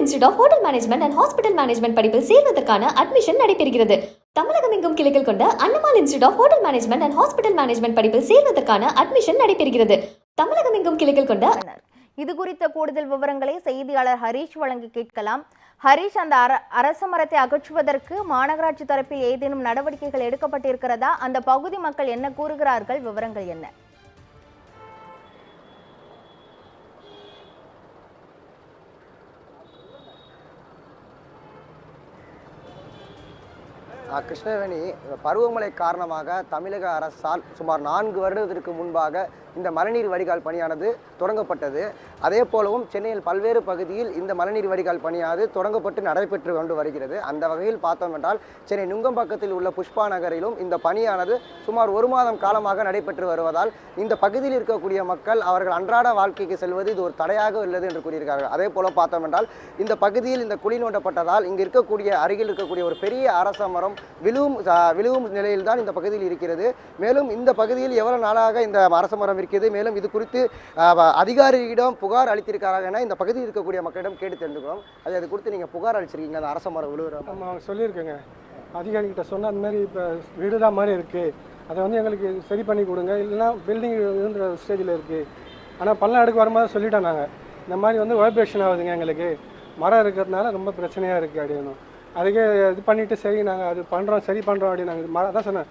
Institute of hotel management and hospital management படிப்பில் சேர்வதற்கான admission நடைபெறுகிறது. தமிழகம் எங்கும் கிளைகள் கொண்ட அண்ணமால் institute of hotel management and hospital management படிப்பில் சேர்வதற்கான அட்மிஷன் நடைபெறுகிறது. தமிழகம் எங்கும் கிளைகள் கொண்ட இது குறித்த கூடுதல் விவரங்களை செய்தியாளர் ஹரீஷ் வழங்கி கேட்கலாம். ஹரீஷ் அந்த அர அரச மரத்தை அகற்றுவதற்கு மாநகராட்சி தரப்பில் ஏதேனும் நடவடிக்கைகள் எடுக்கப்பட்டிருக்கிறதா? அந்த பகுதி மக்கள் என்ன கூறுகிறார்கள்? விவரங்கள் என்ன? கிருஷ்ணவேணி பருவமழை காரணமாக தமிழக அரசால் சுமார் நான்கு வருடத்திற்கு முன்பாக இந்த மழைநீர் வடிகால் பணியானது தொடங்கப்பட்டது. அதே போலவும் சென்னையில் பல்வேறு பகுதியில் இந்த மழைநீர் வடிகால் பணியானது தொடங்கப்பட்டு நடைபெற்று கொண்டு வருகிறது. அந்த வகையில் பார்த்தோம் என்றால் சென்னை நுங்கம்பாக்கத்தில் உள்ள புஷ்பா நகரிலும் இந்த பணியானது சுமார் ஒரு மாதம் காலமாக நடைபெற்று வருவதால் இந்த பகுதியில் இருக்கக்கூடிய மக்கள் அவர்கள் அன்றாட வாழ்க்கைக்கு செல்வது இது ஒரு தடையாக உள்ளது என்று கூறியிருக்கார்கள் அதே போல பார்த்தோம் என்றால் இந்த பகுதியில் இந்த குழி நோண்டப்பட்டதால் இங்கு இருக்கக்கூடிய அருகில் இருக்கக்கூடிய ஒரு பெரிய அரச மரம் விழுவும் விழுவும் நிலையில் தான் இந்த பகுதியில் இருக்கிறது. மேலும் இந்த பகுதியில் எவ்வளவு நாளாக இந்த அரச மரம் இருக்கிறது. மேலும் இது குறித்து அதிகாரியிடம் புகார் அளித்திருக்கிறார்கள் என இந்த பகுதியில் இருக்கக்கூடிய மக்களிடம் கேட்டு தெரிஞ்சுக்கிறோம் அது அது குறித்து நீங்கள் புகார் அளிச்சிருக்கீங்க அந்த அரச மரம் விழுவுறோம் நம்ம அவங்க சொல்லியிருக்கேங்க. அதிகாரிகிட்ட சொன்ன அந்த மாதிரி இப்போ வீடு தான் மாதிரி இருக்குது அதை வந்து எங்களுக்கு சரி பண்ணி கொடுங்க. இல்லைன்னா பில்டிங் இருந்த ஸ்டேஜில் இருக்குது ஆனால் பல்லாடுக்கு வரும்போது சொல்லிட்டோம் நாங்கள் இந்த மாதிரி வந்து வைப்ரேஷன் ஆகுதுங்க எங்களுக்கு. மரம் இருக்கிறதுனால ரொம்ப பிரச்சனையாக இருக்குது அப்படின்னு. அதுக்கே இது பண்ணிவிட்டு சரி நாங்கள் அது பண்ணுறோம் சரி பண்ணுறோம் அப்படின்னு நாங்கள் மரம் தான் சொன்னேன்.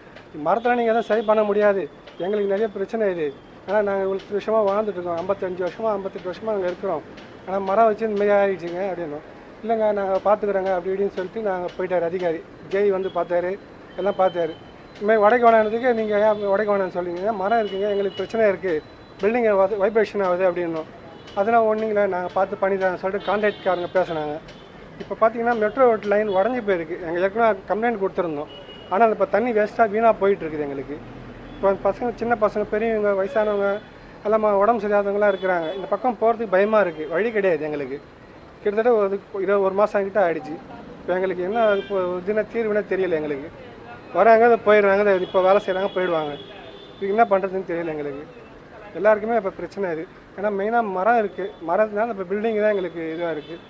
மரத்தில் நீங்கள் எதுவும் சரி பண்ண முடியாது. எங்களுக்கு நிறைய பிரச்சனை இது. ஆனால் நாங்கள் இவ்வளோ வருஷமாக வாழ்ந்துட்டுருக்கோம் ஐம்பத்தஞ்சு வருஷமாக ஐம்பத்தெட்டு வருஷமாக நாங்கள் இருக்கிறோம். ஆனால் மரம் வச்சு இந்த மாதிரி ஆயிடுச்சுங்க அப்படின்னோம். இல்லைங்க நாங்கள் பார்த்துக்குறோங்க அப்படி இப்படின்னு சொல்லிட்டு நாங்கள் போயிட்டார் அதிகாரி. ஜெய் வந்து பார்த்தாரு. எல்லாம் பார்த்தாரு. இதுமாதிரி உடைக்க வேணானதுக்கு நீங்கள் ஏன் உடைக்க வேணாம்னு சொல்லிங்க மரம் இருக்குங்க எங்களுக்கு பிரச்சனை இருக்குது பில்டிங் வைப்ரேஷன் ஆகுது அப்படின்னோம். அதெல்லாம் ஒன்றுங்களே நாங்கள் பார்த்து பண்ணி சொல்லிட்டு கான்ட்ராக்ட்காரங்க பேசுனாங்க. இப்போ பார்த்தீங்கன்னா மெட்ரோ லைன் உடஞ்சி போயிருக்கு. எங்கள் ஏற்கனவே கம்ப்ளைண்ட் கொடுத்துருந்தோம். ஆனால் இப்போ தண்ணி வேஸ்ட்டாக வீணாக போயிட்டுருக்குது எங்களுக்கு. இப்போ பசங்க சின்ன பசங்க பெரியவங்க வயசானவங்க எல்லாம் உடம்பு சரியாதவங்களாம் இருக்கிறாங்க. இந்த பக்கம் போகிறதுக்கு பயமாக இருக்குது வழி கிடையாது எங்களுக்கு. கிட்டத்தட்ட ஒரு இருபது ஒரு மாதம் கிட்ட ஆகிடுச்சு இப்போ எங்களுக்கு என்ன இப்போ தின தீர்வுனே தெரியல எங்களுக்கு. வராங்க அதை போயிடுறாங்க இப்போ வேலை செய்கிறாங்க போயிடுவாங்க. இதுக்கு என்ன பண்ணுறதுன்னு தெரியல எங்களுக்கு. எல்லாருக்குமே இப்போ பிரச்சனை இது. ஏன்னா மெயினாக மரம் இருக்குது மரத்தினால இப்போ பில்டிங் தான் எங்களுக்கு இதுவாக இருக்குது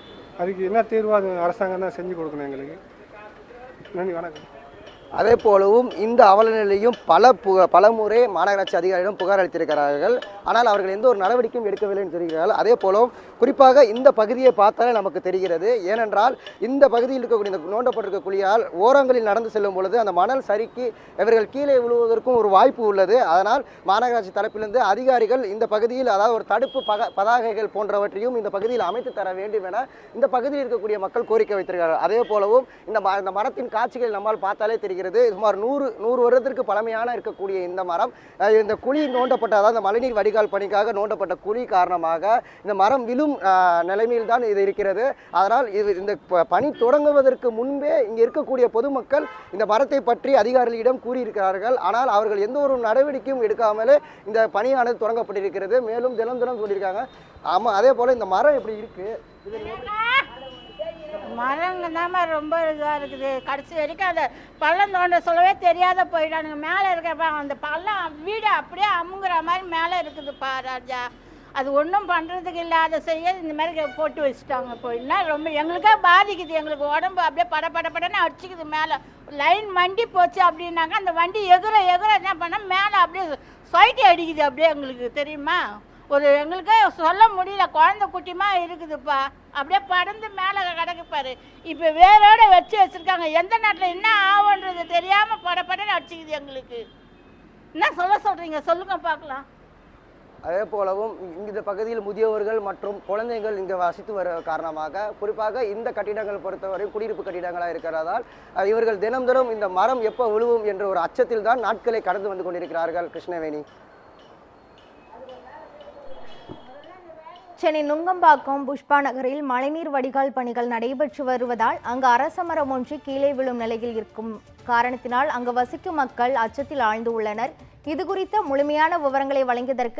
அதுக்கு என்ன தீர்வோ? அது அரசாங்கம் தான் செஞ்சு கொடுக்கணும் எங்களுக்கு. நன்றி வணக்கம். அதே போலவும் இந்த அவலநிலையும் பல பு பல முறை மாநகராட்சி அதிகாரியிடம் புகார் அளித்திருக்கிறார்கள். ஆனால் அவர்கள் எந்த ஒரு நடவடிக்கையும் எடுக்கவில்லை என்று தெரிகிறார்கள். அதே போலவும் குறிப்பாக இந்த பகுதியை பார்த்தாலே நமக்கு தெரிகிறது. ஏனென்றால் இந்த பகுதியில் இருக்கக்கூடிய இந்த நோண்டப்பட்டிருக்க குழியால் ஓரங்களில் நடந்து செல்லும் பொழுது அந்த மணல் சறுக்கி இவர்கள் கீழே விழுவதற்கும் ஒரு வாய்ப்பு உள்ளது. அதனால் மாநகராட்சி தரப்பிலிருந்து அதிகாரிகள் இந்த பகுதியில் அதாவது ஒரு தடுப்பு பக பதாகைகள் போன்றவற்றையும் இந்த பகுதியில் அமைத்து தர வேண்டும் என இந்த பகுதியில் இருக்கக்கூடிய மக்கள் கோரிக்கை வைத்திருக்கிறார்கள். அதே போலவும் இந்த ம- இந்த மரத்தின் காட்சிகள் நம்மால் பார்த்தாலே தெரிகிறது. சுமார் நூறு நூறு வருடத்திற்கு பழமையான இருக்கக்கூடிய இந்த மரம் இந்த குழி நோண்டப்பட்ட அதாவது இந்த மழைநீர் வடிகால் பணிக்காக நோண்டப்பட்ட குழி காரணமாக இந்த மரம் விழும் நிலைமையில் தான் இது இருக்கிறது. அதனால் இது இந்த பணி தொடங்குவதற்கு முன்பே இங்கே இருக்கக்கூடிய பொதுமக்கள் இந்த மரத்தை பற்றி அதிகாரிகளிடம் கூறியிருக்கிறார்கள். ஆனால் அவர்கள் எந்த ஒரு நடவடிக்கையும் எடுக்காமலே இந்த பணியானது தொடங்கப்பட்டிருக்கிறது. மேலும் தினம் தினம் சொல்லியிருக்காங்க. ஆமாம் அதே போல் இந்த மரம் எப்படி இருக்கு? இது மரங்க தாம்மா ரொம்ப இதாக இருக்குது. கடைசி வரைக்கும் அந்த பள்ளம் தோண்ட சொல்லவே தெரியாத போயிட்டானுங்க. மேலே இருக்கப்ப அந்த பள்ளம் வீடு அப்படியே அமுங்குற மாதிரி மேலே இருக்குதுப்பா ராஜா. அது ஒன்றும் பண்ணுறதுக்கு இல்லாத செய்ய இந்த மாதிரி போட்டு வச்சுட்டாங்க போயின்னா ரொம்ப எங்களுக்கே பாதிக்குது. எங்களுக்கு உடம்பு அப்படியே பட பட படன்னு அடிச்சுக்குது மேலே. லைன் வண்டி போச்சு அப்படின்னாக்க அந்த வண்டி எகுற எகுற என்ன பண்ணால் மேலே அப்படியே சொயிட்டி அடிக்குது அப்படியே எங்களுக்கு. தெரியுமா? ஒரு எங்களுக்கே சொல்ல முடியல குழந்தை குட்டிமா இருக்குதுப்பா. அப்படியே படந்து மேலே கிடக்குப்பாரு இப்போ வேரோட வச்சு வச்சுருக்காங்க. எந்த நாட்டில் என்ன ஆகுன்றது தெரியாமல் பட படன்னு அடிச்சுக்குது எங்களுக்கு. என்ன சொல்ல சொல்கிறீங்க சொல்லுங்க பார்க்கலாம். அதே போலவும் இந்த பகுதியில் முதியவர்கள் மற்றும் குழந்தைகள் இங்கே வசித்து வர காரணமாக குறிப்பாக இந்த கட்டிடங்கள் பொறுத்தவரை குடியிருப்பு கட்டிடங்களாக இருக்கிறதால் இவர்கள் தினம் தினம் இந்த மரம் எப்போ விழுவும் என்ற ஒரு அச்சத்தில் தான் நாட்களை கடந்து வந்து கொண்டிருக்கிறார்கள் கிருஷ்ணவேணி. சென்னை நுங்கம்பாக்கம் புஷ்பா நகரில் மழைநீர் வடிகால் பணிகள் நடைபெற்று வருவதால் அங்கு அரச மரம் ஒன்று கீழே விழும் நிலையில் இருக்கும் காரணத்தினால் அங்கு வசிக்கும் மக்கள் அச்சத்தில் ஆழ்ந்து உள்ளனர். இது குறித்த முழுமையான விவரங்களை வழங்கியதற்கு